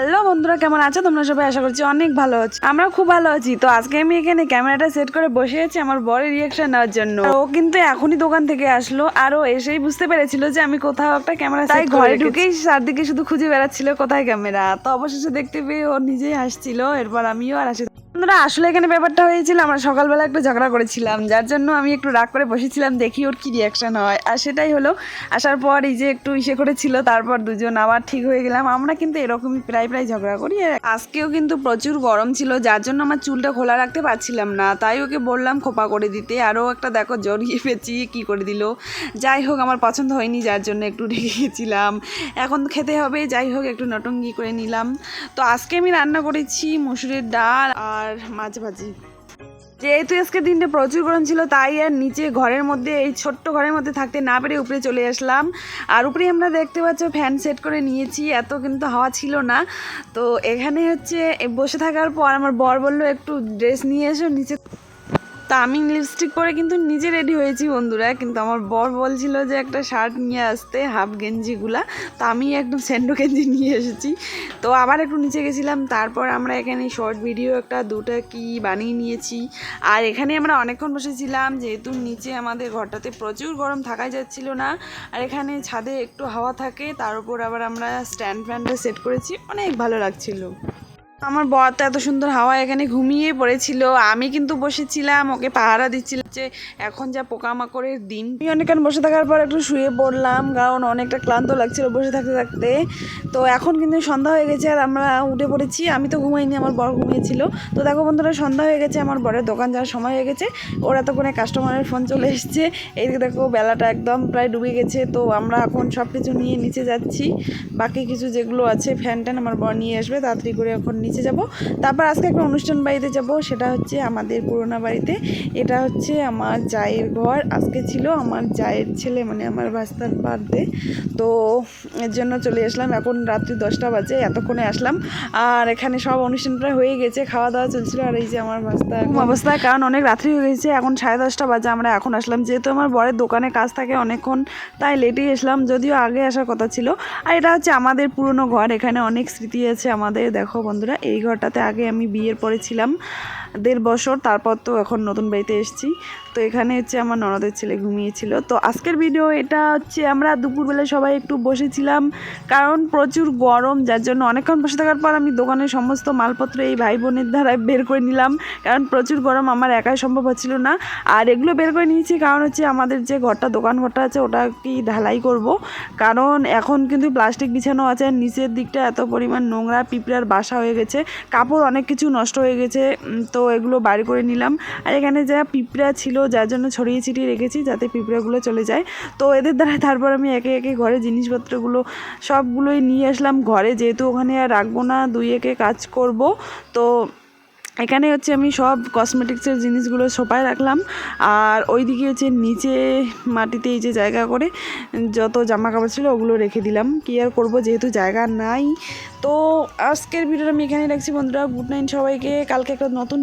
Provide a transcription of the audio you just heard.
Hello বন্ধুরা কেমন আছো? তোমরা সবাই আশা করছি অনেক ভালো আছো। আমরা খুব ভালো আছি। তো আজকে আমি এখানে ক্যামেরাটা সেট করে বসে আছি আমার বরের রিয়াকশন নেওয়ার জন্য। ও কিন্তু এখনই দোকান থেকে আসলো আর ও এসেই বুঝতে পেরেছিল যে আমি কোথাও একটা ক্যামেরা তাই ঘরে ঢুকেই চারদিকে শুধু খুঁজে বেড়াচ্ছিল কোথায় ক্যামেরা। তো অবশেষে দেখতে পেয়ে ও নিজেই আসছিল এরপর আমিও আর আসি বন্ধুরা, আসলে এখানে ব্যাপারটা হয়েছিল, আমরা সকালবেলা একটু ঝগড়া করেছিলাম, যার জন্য আমি একটু রাগ করে বসেছিলাম, দেখি ওর কি রিয়াকশন হয়। আর সেটাই হলো, আসার পর এই যে একটু ইসে করেছিল, তারপর দুজন আবার ঠিক হয়ে গেলাম। আমরা কিন্তু এরকমই প্রায় প্রায় ঝগড়া করি আজকেও কিন্তু প্রচুর গরম ছিল, যার জন্য আমার চুলটা খোলা রাখতে পারছিলাম না। তাই ওকে বললাম, খোপা করে দিতে। আরও একটা, দেখো, জড়িয়ে পেঁচিয়ে কী করে দিল? যাই হোক, আমার পছন্দ হয়নি, যার জন্য একটু রেখে গেছিলাম। এখন খেতে হবে, যাই হোক, একটু নটঙ্গি করে নিলাম। তো আজকে আমি রান্না করেছি মুসুরির ডাল আর মাছ ভাজি। যেহেতু আজকে দিনটা প্রচুর গরম ছিল, তাই আর নিচে ঘরের মধ্যে, এই ছোট্ট ঘরের মধ্যে থাকতে না পেরে উপরে চলে আসলাম। আর উপরে আমরা দেখতে পাচ্ছ ফ্যান সেট করে নিয়েছি, এত কিন্তু হাওয়া ছিল না। তো এখানে হচ্ছে, বসে থাকার পর আমার বর বলল, একটু ড্রেস নিয়ে এসো, নিচে তা আমি লিপস্টিক পরে কিন্তু নিজে রেডি হয়েছি বন্ধুরা। কিন্তু আমার বর বলছিল যে একটা শার্ট নিয়ে আসতে হাফ গেঞ্জিগুলা তা আমি একদম স্যান্ডো গেঞ্জি নিয়ে এসেছি। তো আবার একটু নিচে গেছিলাম, তারপর আমরা এখানে শর্ট ভিডিও একটা, দুটো কি বানিয়ে নিয়েছি। আর এখানে আমরা অনেকক্ষণ বসেছিলাম, যেহেতু নিচে আমাদের ঘরটাতে প্রচুর গরম থাকাই যাচ্ছিল না। আর এখানে ছাদে একটু হাওয়া থাকে, তার উপর আবার আমরা স্ট্যান্ড ফ্যানটা সেট করেছি। অনেক ভালো লাগছিল। আমার বর তো এত সুন্দর হাওয়া এখানে ঘুমিয়ে পড়েছিল। আমি কিন্তু বসেছিলাম, ওকে পাহারা দিচ্ছিলাম যে এখন যা পোকামাকড়ের দিন। আমি অনেকক্ষণ বসে থাকার পর একটু শুয়ে পড়লাম, কারণ অনেকটা ক্লান্ত লাগছিল বসে থাকতে থাকতে। তো এখন কিন্তু সন্ধ্যা হয়ে গেছে আর আমরা উঠে পড়েছি। আমি তো ঘুমাইনি, আমার বর ঘুমিয়েছিল। তো দেখো বন্ধুরা, সন্ধ্যা হয়ে গেছে, আমার বরের দোকান যাওয়ার সময় হয়ে গেছে। ওরা তো এতক্ষণে কাস্টমারের ফোন চলে এসছে। এইদিকে দেখো, বেলাটা একদম প্রায় ডুবে গেছে। তো আমরা এখন সব কিছু নিয়ে নিচে যাচ্ছি। বাকি কিছু যেগুলো আছে ফ্যান ট্যান আমার বর নিয়ে আসবে, তাড়াতাড়ি করে এখন যাব। তারপর আজকে একটা অনুষ্ঠান বাড়িতে যাব, সেটা হচ্ছে আমাদের পুরোনো বাড়িতে। এটা হচ্ছে আমার জায়ের ঘর। আজকে ছিল আমার জায়ের ছেলে মানে আমার ভাস্তার বার্থডে তো এর জন্য চলে আসলাম। এখন রাত্রি দশটা বাজে, এতক্ষণে আসলাম। আর এখানে সব অনুষ্ঠান প্রায় হয়ে গেছে খাওয়া দাওয়া চলছিল। আর এই যে আমার ভাস্তা অবস্থায়, কারণ অনেক রাত্রি হয়ে গেছে। এখন সাড়ে দশটা বাজে, আমরা এখন আসলাম। যেহেতু আমার বরের দোকানে কাজ থাকে অনেকক্ষণ, তাই লেটেই আসলাম। যদিও আগে আসার কথা ছিল। আর এটা হচ্ছে আমাদের পুরনো ঘর। এখানে অনেক স্মৃতি আছে আমাদের। দেখো বন্ধুরা এই ঘরটাতে আগে আমি বিয়ের পরে ছিলাম। দেড় বছর তারপর তো এখন নতুন বাড়িতে এসেছি। তো এখানে হচ্ছে আমার ননদের ছেলে ঘুমিয়েছিল। তো আজকের ভিডিও এটা হচ্ছে আমরা দুপুরবেলা সবাই একটু বসেছিলাম কারণ প্রচুর গরম যার জন্য অনেকক্ষণ বসে থাকার পর আমি দোকানের সমস্ত মালপত্র এই ভাই বোনের দ্বারা বের করে নিলাম। কারণ প্রচুর গরম আমার একাই সম্ভব হচ্ছিল না। আর এগুলো বের করে নিয়েছি কারণ হচ্ছে আমাদের যে ঘরটা দোকান ঘরটা আছে ওটা কি ঢালাই করব। কারণ এখন কিন্তু প্লাস্টিক বিছানো আছে আর নিচের দিকটা এত পরিমাণ নোংরা পিঁপড়ার বাসা হয়ে গেছে কাপড় অনেক কিছু নষ্ট হয়ে গেছে। উম, তো এগুলো বাড়ি করে নিলাম। আর এখানে যা পিঁপড়া ছিল, যার জন্য ছড়িয়ে ছিটিয়ে রেখেছি যাতে পিঁপড়াগুলো চলে যায়। তো এদের দ্বারা তারপর আমি একে একে ঘরে জিনিসপত্রগুলো সবগুলোই নিয়ে আসলাম। ঘরে যেহেতু ওখানে আর রাখব না, দুই একে কাজ করব। তো এখানে হচ্ছে আমি সব কসমেটিক্সের জিনিসগুলো সোপায় রাখলাম। আর ওইদিকে হচ্ছে নিচে মাটিতে এই যে জায়গা করে যত জামা কাপড় ছিল ওগুলো রেখে দিলাম। কি আর করব, যেহেতু জায়গা নাই। তো আজকের ভিডিওটা আমি এখানে রাখছি বন্ধুরা। গুড নাইট সবাইকে। কালকে একটা নতুন